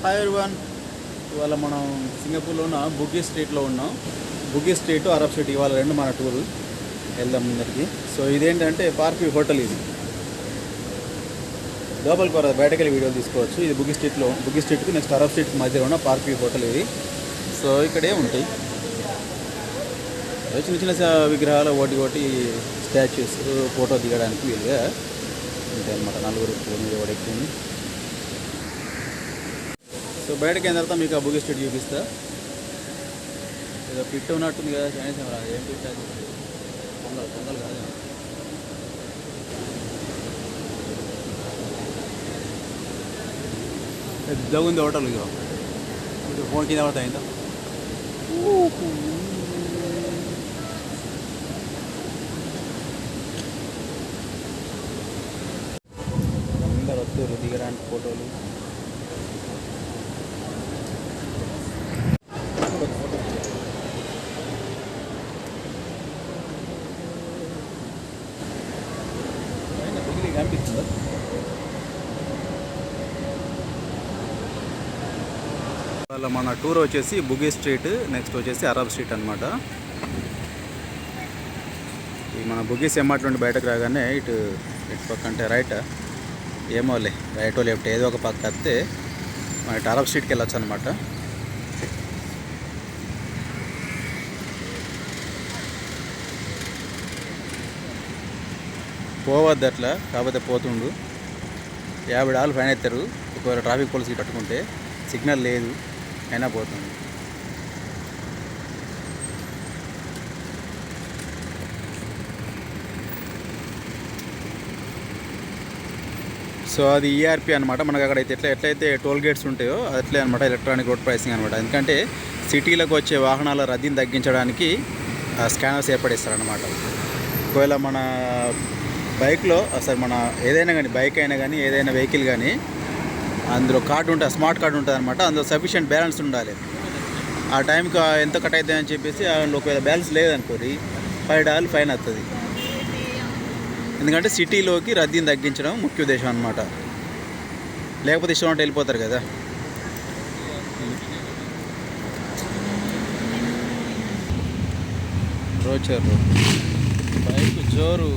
Hi one. ఇవాళ మనం సింగపూర్లో ఉన్న బుగ్గీ స్ట్రీట్లో ఉన్నాం. బుగ్గీ స్ట్రీట్ అరబ్ స్ట్రీట్ ఇవాళ రెండు మన టూరు. వెళ్దాం ముందరికి. సో ఇదేంటంటే పార్క్ హోటల్ ఇది. లోపలికి కూడా బయటకు వెళ్ళి వీడియోలు తీసుకోవచ్చు. ఇది బుగ్గీ స్ట్రీట్లో బుగ్గీ స్ట్రీట్కి నెక్స్ట్ అరబ్ స్ట్రీట్ మధ్యలో ఉన్న పార్క్ హోటల్ ఇది. సో ఇక్కడే ఉంటాయి. చిన్న చిన్న విగ్రహాలు ఒకటి ఒకటి స్టాచ్యూస్ ఫోటో దిగడానికి వీలుగా ఉంటాయి అన్నమాట నలుగురు మీద ఒకటి సో బయటకి అయిన తర్వాత మీకు ఆ బుగి స్ట్రీట్ చూపిస్తా. ఏదో పిట్ ఉన్నట్టుంది కదా చైనీస్ ఏం పిట్ అది? పొంగల్ పొంగల్ కాదు పెద్దగా ఉంది హోటల్ ఇక ఫోన్ కింద పడతా అయిందా అందరు వస్తారు దిగడానికి ఫోటోలు పైన డిగ్రీ కనిపిస్తుందా వాళ్ళ మన టూర్ వచ్చేసి బుగే స్ట్రీట్ నెక్స్ట్ వచ్చేసి అరబ్ స్ట్రీట్ అనమాట ఈ మన బుగీస్ ఎమ్మాట నుండి బయటకు రాగానే ఇటు ఇటు పక్క అంటే రైట్ ఏమోలే రైట్ లెఫ్ట్ ఏదో ఒక పక్క వస్తే మన ఇటు అరబ్ స్ట్రీట్కి వెళ్ళొచ్చు అనమాట పోవద్దు అట్లా కాకపోతే పోతుండు. యాభై డాలు ఫైన్ అవుతారు ఒకవేళ ట్రాఫిక్ పోలీసులు కట్టుకుంటే సిగ్నల్ లేదు. అయినా పోతుంది. సో అది ఈఆర్పి అనమాట మనకు అక్కడ అయితే ఎట్లా ఎట్లయితే టోల్ గేట్స్ ఉంటాయో అట్లే అనమాట ఎలక్ట్రానిక్ రోడ్ ప్రైసింగ్ అనమాట ఎందుకంటే సిటీలకు వచ్చే వాహనాల రద్దీని తగ్గించడానికి స్కానర్స్ ఏర్పడిస్తారనమాట ఒకవేళ మన బైక్లో అసలు మన ఏదైనా కానీ బైక్ అయినా కానీ ఏదైనా వెహికల్ కానీ అందులో కార్డు ఉంటుంది స్మార్ట్ కార్డు ఉంటుంది అనమాట అందులో సఫిషియంట్ బ్యాలెన్స్ ఉండాలి. ఆ టైంకి ఎంత కట్ అవుతుంది అని చెప్పేసి అందులో ఒకవేళ బ్యాలెన్స్ లేదనుకోరి ఫైవ్ డాలర్ ఫైన్ వస్తుంది ఎందుకంటే సిటీలోకి రద్దీని తగ్గించడం ముఖ్య ఉద్దేశం అనమాట లేకపోతే ఇష్టం అంటే వెళ్ళిపోతారు కదా. రోచర్. బైక్ జోరు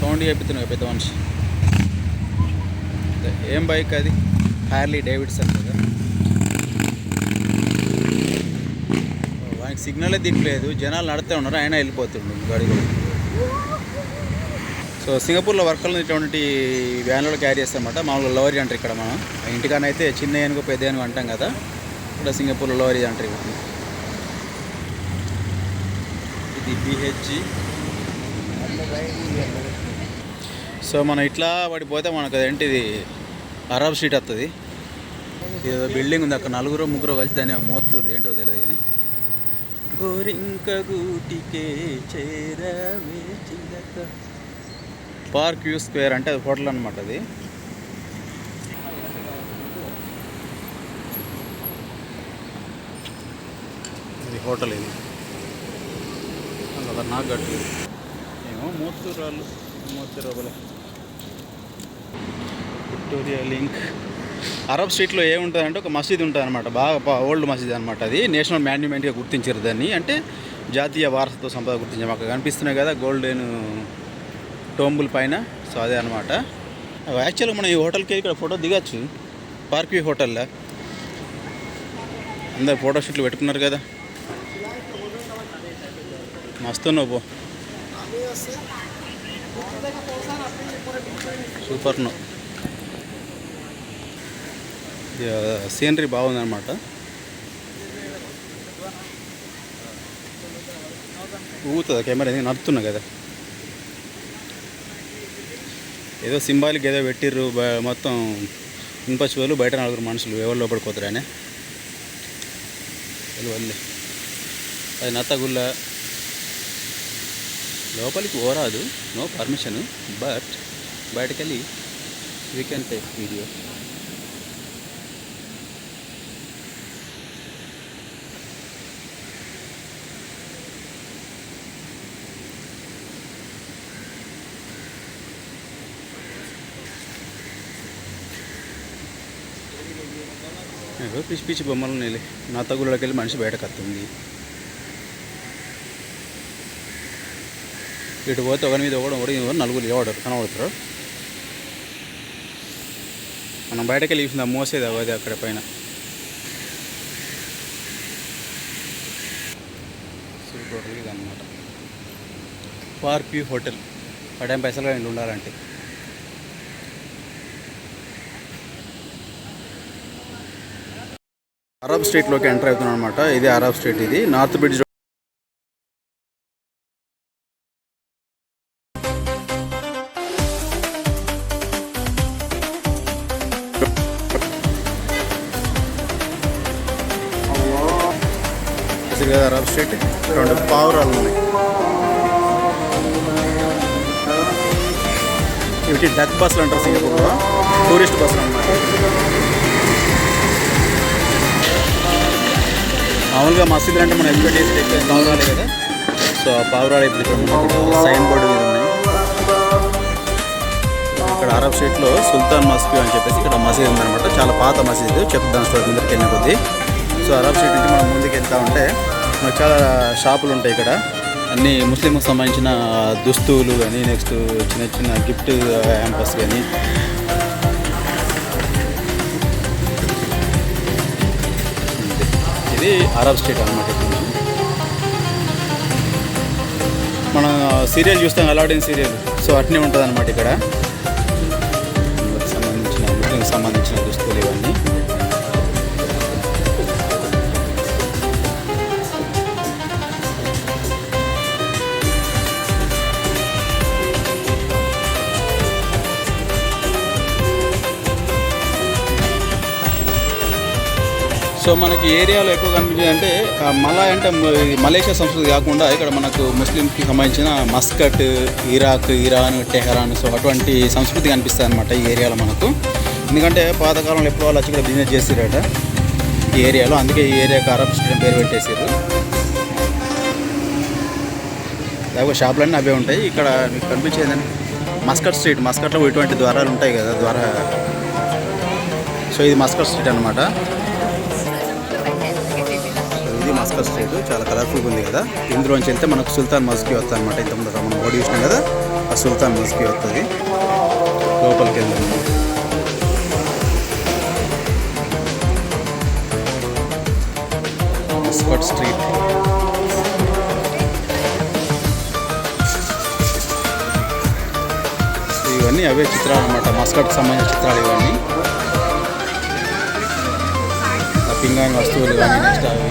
సౌండ్ చెప్తున్నాయి పెద్ద మనిషి. ఏం బైక్ అది? హార్లీ డేవిడ్సన్ కదా. వానికి సిగ్నలే దిగలేదు జనాలు నడుతూ ఉన్నారు ఆయన వెళ్ళిపోతుండు గాడి సో సింగపూర్లో వర్కర్లు ఇటువంటి వ్యాన్లలో క్యారీ చేస్తామన్నమాట మామూలుగా లోరీ అంటారు ఇక్కడ మనం. ఇంటికానైతే చిన్న ఏనుగు పెద్ద ఏనుగు అంటాం కదా. ఇక్కడ సింగపూర్లో లోరీ అంటారు ఇది. బిహెచ్జి సో మనం ఇట్లా పడిపోతే మనకు అదేంటిది? అరబ్ స్ట్రీట్ వస్తుంది ఏదో బిల్డింగ్ ఉంది అక్కడ నలుగురు ముగ్గురు కలిసి దాన్ని మోత్తూరు ఏంటో తెలియదు కానీ. గోరింక గూటికే చేరవే చిలక. పార్క్ వ్యూ స్క్వేర్ అంటే అది హోటల్ అనమాట అది. ఇది హోటల్ ఇది. అలా నాకు గట్టు ఏమో మూత్తూరు వాళ్ళు మూత్తూరు ఒకలే విక్టోరియా లింక్. అరబ్ స్ట్రీట్లో ఏముంటుందంటే ఒక మసీద్ ఉంటుంది అనమాట బాగా ఓల్డ్ మసీద్ అనమాట అది. నేషనల్ మాన్యుమెంట్గా గుర్తించారు దాన్ని. అంటే జాతీయ వారసత్వ సంపద గుర్తించాం అక్కడ కనిపిస్తున్నాయి కదా గోల్డెన్ టోంబుల్ పైన. సో అదే అనమాట యాక్చువల్గా మనం ఈ హోటల్కి ఇక్కడ ఫోటో దిగచ్చు. పార్క్ హోటల్లో. అందరు ఫోటో షూట్లు పెట్టుకున్నారు కదా. మస్తు నువ్వు పో. సూపర్ నువ్వు. సీనరీ బాగుందన్నమాట. ఊగుతుంది కెమెరా? ఎందుకు నడుతున్నా కదా. ఏదో సింబాలిక్ ఏదో పెట్టిర్రు బ- మొత్తం ఇనుప బయట నలుగురు మనుషులు ఎవరు లోపడిపోతారనే వెళ్ళి అది నత్తగుల్ల లోపలికి పోరాదు నో పర్మిషన్ బట్ బయటకెళ్ళి వీ కెన్ టేక్ వీడియో పిచ్చి పిచ్చి బొమ్మలు ఉన్నాయి నా తగులకి వెళ్ళి మనిషి బయటకు వస్తుంది. ఇటు పోతే ఒకరి మీద ఒకడు ఒకటి నలుగురు ఎవడరు కనబడుతారు. మనం బయటకు వెళ్ళి చూసింది ఆ మోసేది అవ్వదు అక్కడ పైన. సూపర్ టోటల్ ఇది అనమాట పార్క్యూ హోటల్ పడేం పైసలు ఉండాలంటే. అరబ్ స్ట్రీట్లోకి ఎంటర్ అవుతున్నాం అనమాట ఇది అరబ్ స్ట్రీట్ ఇది. నార్త్ బ్రిడ్జ్ కదా అరబ్ స్ట్రీట్ రెండు పావురాలు ఉన్నాయి. ఇవి డక్ బస్సులు అంటారు మామూలుగా మసీదులు అంటే మనం ఎక్స్పెక్ట్ చేసి ఎక్కే పావురాలే కదా. సో ఆ పావురాలు ఇప్పుడు ఇక్కడ సైన్ బోర్డు మీద ఉన్నాయి. ఇక్కడ అరబ్ స్ట్రీట్లో సుల్తాన్ మస్కీ అని చెప్పేసి ఇక్కడ మసీద్ ఉందనమాట చాలా పాత మసీదు. చెప్తాను స్టోర్ ముందరికి వెళ్ళిన కొద్దీ. సో అరబ్ స్ట్రీట్ నుంచి మనం ముందుకు వెళ్తా ఉంటే మనకు చాలా షాపులు ఉంటాయి ఇక్కడ. అన్ని ముస్లింకి సంబంధించిన దుస్తువులు కానీ నెక్స్ట్ చిన్న చిన్న గిఫ్ట్ హ్యాంపర్స్ కానీ అనేది అరబ్ స్ట్రీట్ అనమాట మనం. సీరియల్ చూస్తాం అలాడిన్ సీరియల్. సో అట్నే ఉంటుంది అనమాట ఇక్కడ. సంబంధించిన సంబంధించిన దుస్తులు ఇవన్నీ. సో మనకి ఏరియాలో ఎక్కువ కనిపించింది అంటే ఆ మలా అంటే మలేషియా సంస్కృతి కాకుండా ఇక్కడ మనకు ముస్లింకి సంబంధించిన Muscat Iraq Iran Tehran so అటువంటి సంస్కృతి కనిపిస్తుంది అనమాట ఈ ఏరియాలో మనకు. ఎందుకంటే పాతకాలంలో ఎప్పుడు వాళ్ళు వచ్చి ఇక్కడ బిజినెస్ చేసిరట ఈ ఏరియాలో అందుకే ఈ ఏరియాకి అరబ్ స్ట్రీట్ పేరు పెట్టేసారు లేకపోతే షాపులన్నీ అవే ఉంటాయి. ఇక్కడ మీకు కనిపించేది మస్కట్ స్ట్రీట్ మస్కట్లో ఇటువంటి ద్వారాలు ఉంటాయి కదా ద్వారా. సో ఇది మస్కట్ స్ట్రీట్ అనమాట భాస్కర్ స్ట్రీట్ చాలా కలర్ఫుల్గా ఉంది కదా. ఇందులోంచి వెళ్తే మనకు సుల్తాన్ మస్కీ వస్తుంది అనమాట ఇంతకుముందు మనం ఓడి చూసినాం కదా ఆ సుల్తాన్ మస్కీ వస్తుంది. లోపలికి వెళ్దాం. మస్కట్ స్ట్రీట్ ఇవన్నీ అవే చిత్రాలు అనమాట మస్కట్కి సంబంధించిన చిత్రాలు ఇవన్నీ. ఆ వస్తువులు కానీ నెక్స్ట్ అవి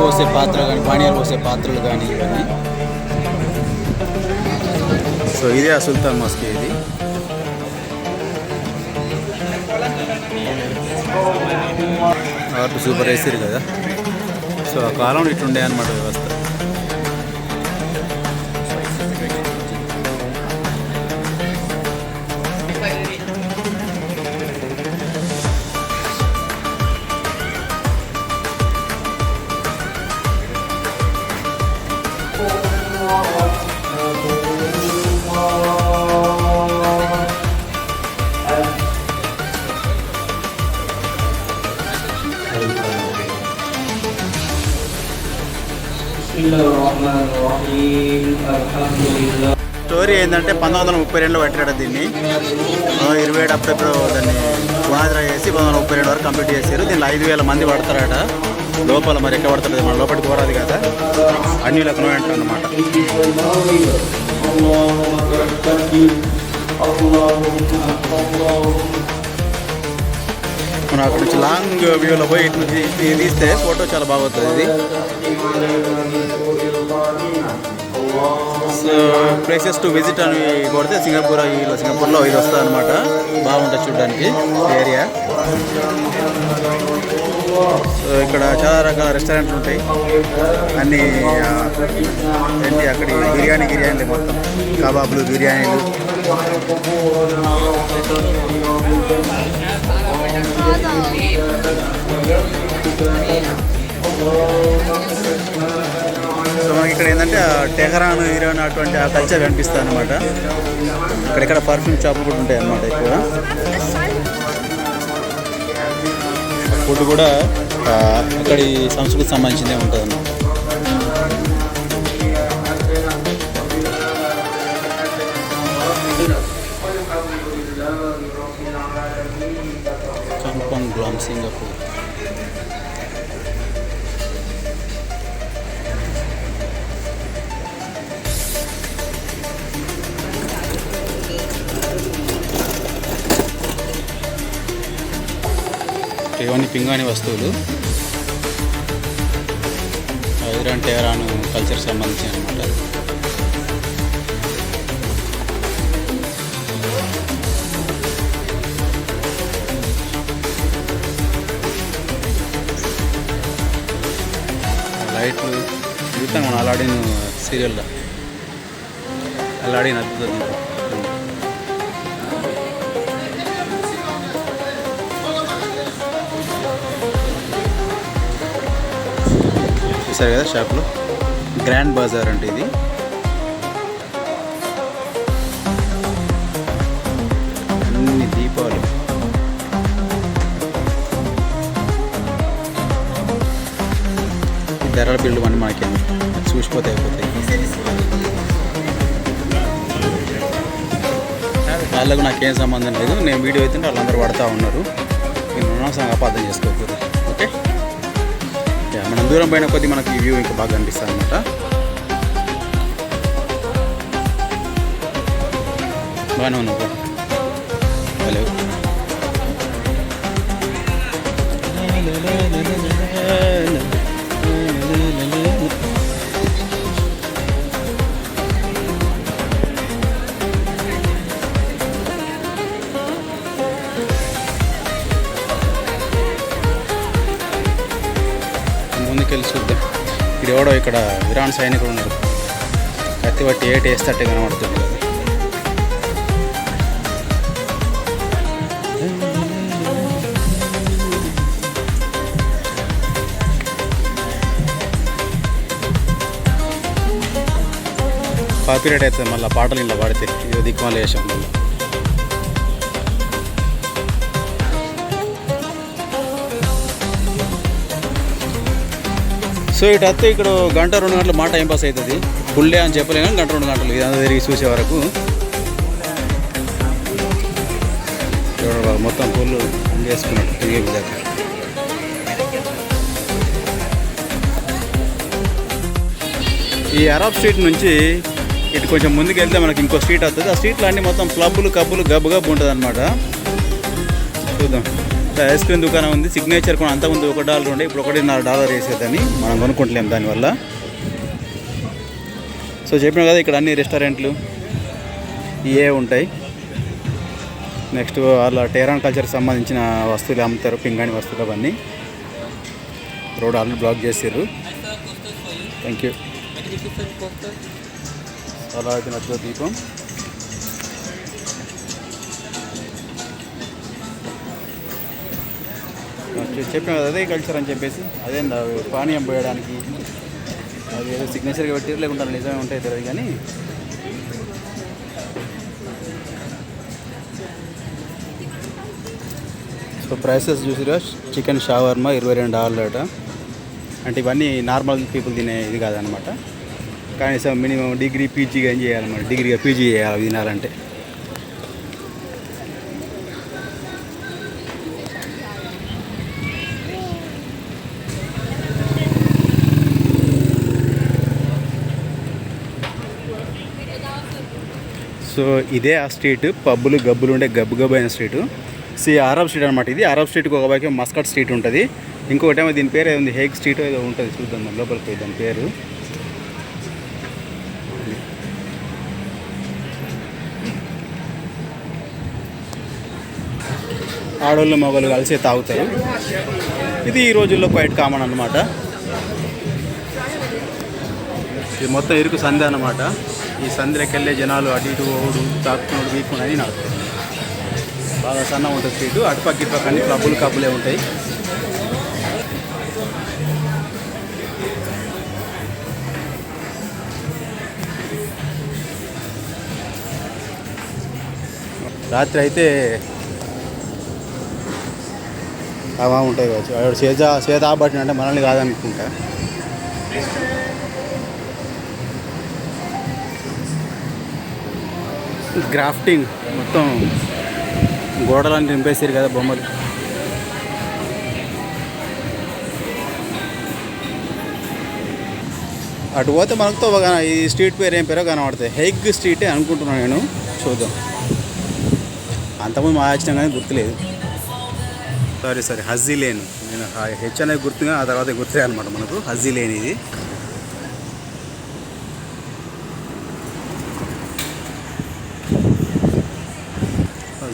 పోసే పాత్రలు కానీ పానీయాలు పోసే పాత్రలు కానీ ఇవన్నీ. సో ఇదే అసుల్తాన్ మస్క్ ఇది. సూపర్ వేసారు కదా. సో ఆ కాలంలో ఇట్లుండే అనమాట వ్యవస్థ. స్టోరీ ఏంటంటే పంతొమ్మిది వందల ముప్పై రెండులో పెట్టాడు దీన్ని ఆ, ఇరవై ఏడు అప్పుడెప్పుడు దాన్ని పునాదిరా చేసి పంతొమ్మిది వందల ముప్పై రెండు వరకు కంప్లీట్ చేశారు దీనిలో ఐదు వేల మంది పడతారట లోపల మరి ఎక్కడ పడతారు మన లోపలికి పోరాదు కదా అన్ని లగ్నం అంటారు అనమాట اللهم التكبير اللهم اللهم మనం అక్కడ నుంచి లాంగ్ వ్యూలో పోయి ఇటు నుంచి తీస్తే ఫోటో చాలా బాగా వస్తుంది ఇది. సో ప్లేసెస్ టు విజిట్ అని కొడితే సింగపూర్ ఇలా సింగపూర్లో ఇది వస్తుంది అనమాట బాగుంటుంది చూడడానికి ఏరియా. సో ఇక్కడ చాలా రకాల రెస్టారెంట్లు ఉంటాయి. అన్ని అక్కడ ఏంటి అక్కడి బిర్యానీ గిర్యానీలు మొత్తం. కబాబ్లు బిర్యానీలు. సో మనకి ఇక్కడ ఏంటంటే ఆ టెహరాన్ ఇరాన్ అటువంటి ఆ కల్చర్ కనిపిస్తుంది అనమాట ఇక్కడెక్కడ పర్ఫ్యూమ్ షాప్ కూడా ఉంటాయి అన్నమాట ఎక్కువ ఫుడ్ కూడా అక్కడి సంస్కృతికి సంబంధించిందే ఉంటుంది అన్నమాట ఇవన్నీ పింగాణి వస్తువులు. ఇరాన్ టెహరాన్ కల్చర్ సంబంధించిన అనమాట లైట్లు చూస్తాను మనం అలాడిన సీరియల్లో. అలాడిన అద్భుతం. చూసారు కదా షాప్లో? గ్రాండ్ బజార్ అంటే ఇది. అన్ని దీపాలు. ధరల బిల్లు అని మనకి? చూసిపోతే అయిపోతాయి. వాళ్ళకు నాకేం సంబంధం లేదు. నేను వీడియో అయితే వాళ్ళందరూ పడతా ఉన్నారు. నేను అనవసరంగా అపార్థం చేసుకోకూడదు దూరం పోయిన కొద్ది మనకి ఈ వ్యూ ఇంకా బాగా కనిపిస్తుంది అనమాట బాగానే ఉంది హలో. ముందుకెళ్ళి చూద్దాం ఇక్కడ ఎవడో ఇక్కడ విరాన్ సైనికుడు ఉన్నారు. కత్తి బట్టి ఏటి వేస్తట్టే కనబడుతుంది. కదా కాపీరైట్ అవుతుంది మళ్ళీ పాటలు ఇలా పాడితే ఇది దిక్కుమాల వేసాం మళ్ళీ సో ఇటు వస్తే ఇక్కడ గంట రెండు గంటలు మాట టైం పాస్ అవుతుంది. ఫుల్ డే అని చెప్పలేము గంట రెండు గంటలు. ఇదంతా తిరిగి చూసే వరకు. మొత్తం ఫుల్ వేసుకున్నాడు తిరిగే ఈ అరబ్ స్ట్రీట్ నుంచి ఇటు కొంచెం ముందుకు వెళ్తే మనకి ఇంకో స్ట్రీట్ వస్తుంది. ఆ స్ట్రీట్లో అన్ని మొత్తం క్లబ్బులు కబ్బులు గబ్బు గబ్బు ఉంటుంది అనమాట చూద్దాం. ఐస్ క్రీమ్ దుకాణం ఉంది. సిగ్నేచర్ కూడా అంతకుముందు ఒక డాలర్ ఉండే ఇప్పుడు ఒకటిన్నర డాలర్ వేసేదని మనం కొనుక్కుంటలేం దానివల్ల. సో చెప్పిన కదా ఇక్కడ అన్ని రెస్టారెంట్లు ఇవే ఉంటాయి. నెక్స్ట్ వాళ్ళ టెహరాన్ కల్చర్కి సంబంధించిన వస్తువులు అమ్ముతారు పింగాణి వస్తువులు అవన్నీ. రోడ్ ఆల్రెడీ బ్లాక్ చేసారు థ్యాంక్ యూ అలా నచ్చిన దీపం. చెప్పిన అదే కల్చర్ అని చెప్పేసి. అదే పానీయం పోయడానికి. అది ఏదో సిగ్నేచర్గా పెట్టారు లేకుంటే నిజమే ఉంటాయి తెలియదు కానీ. సో ప్రైసెస్ చూసిరా చికెన్ షావర్మా ఇరవై రెండు డాలర్ అట. అంటే ఇవన్నీ నార్మల్ పీపుల్ తినే ఇది కాదనమాట. కనీసం మినిమం డిగ్రీ పీజీగా ఏం చేయాలన్నమాట డిగ్రీగా పీజీ చేయాలి తినాలంటే సో ఇదే ఆ స్ట్రీట్ పబ్బులు గబ్బులు ఉండే గబ్బు గబ్బు అయిన స్ట్రీట్. సి అరబ్ స్ట్రీట్ అనమాట ఇది. అరబ్ స్ట్రీట్కి ఒక వైపు మస్కట్ స్ట్రీట్ ఉంటుంది. ఇంకొకటేమో దీని పేరు ఏదో హేగ్ స్ట్రీట్ ఏదో ఉంటుంది చూద్దాం లోపలికి పోయి దాని పేరు. ఆడవాళ్ళు మగవాళ్ళు కలిసి తాగుతారు. ఇది ఈ రోజుల్లో క్వైట్ కామన్ అనమాట ఇది మొత్తం ఇరుకు సంధి అనమాట ఈ సంధిలోకి జనాలు అటు ఇటు ఓడు తాకుతున్నాడు వీక్కున్నాడు అని నాకు బాగా సన్న ఉంటుంది స్ట్రీట్ అటుపక్క ఇటుపక్క అన్ని క్లబ్బులు కబ్బులే ఉంటాయి రాత్రి అయితే అవా ఉంటాయి కావచ్చు వాడు సేద చేత ఆబట్టిన అంటే మనల్ని కాదనుకుంటా గ్రాఫ్టింగ్. మొత్తం గోడలని నింపేసారు కదా బొమ్మలు. అటు పోతే మనకు తో- ఈ స్ట్రీట్ పేరు ఏం పేరో కనబడతాయి. హెగ్ స్ట్రీటే అనుకుంటున్నాను నేను. చూద్దాం. అంతకుముందు మా వచ్చినా కానీ గుర్తులేదు. Sorry sorry హజ్జీ lane. నేను హెచ్ అనేది గుర్తుగా ఆ తర్వాత గుర్తులే అనమాట మనకు. హజ్జీ లేన్ ఇది.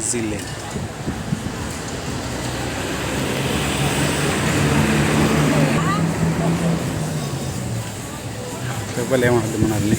హజ్జీ లేన్ చెప్పలేమన్నది మనల్ని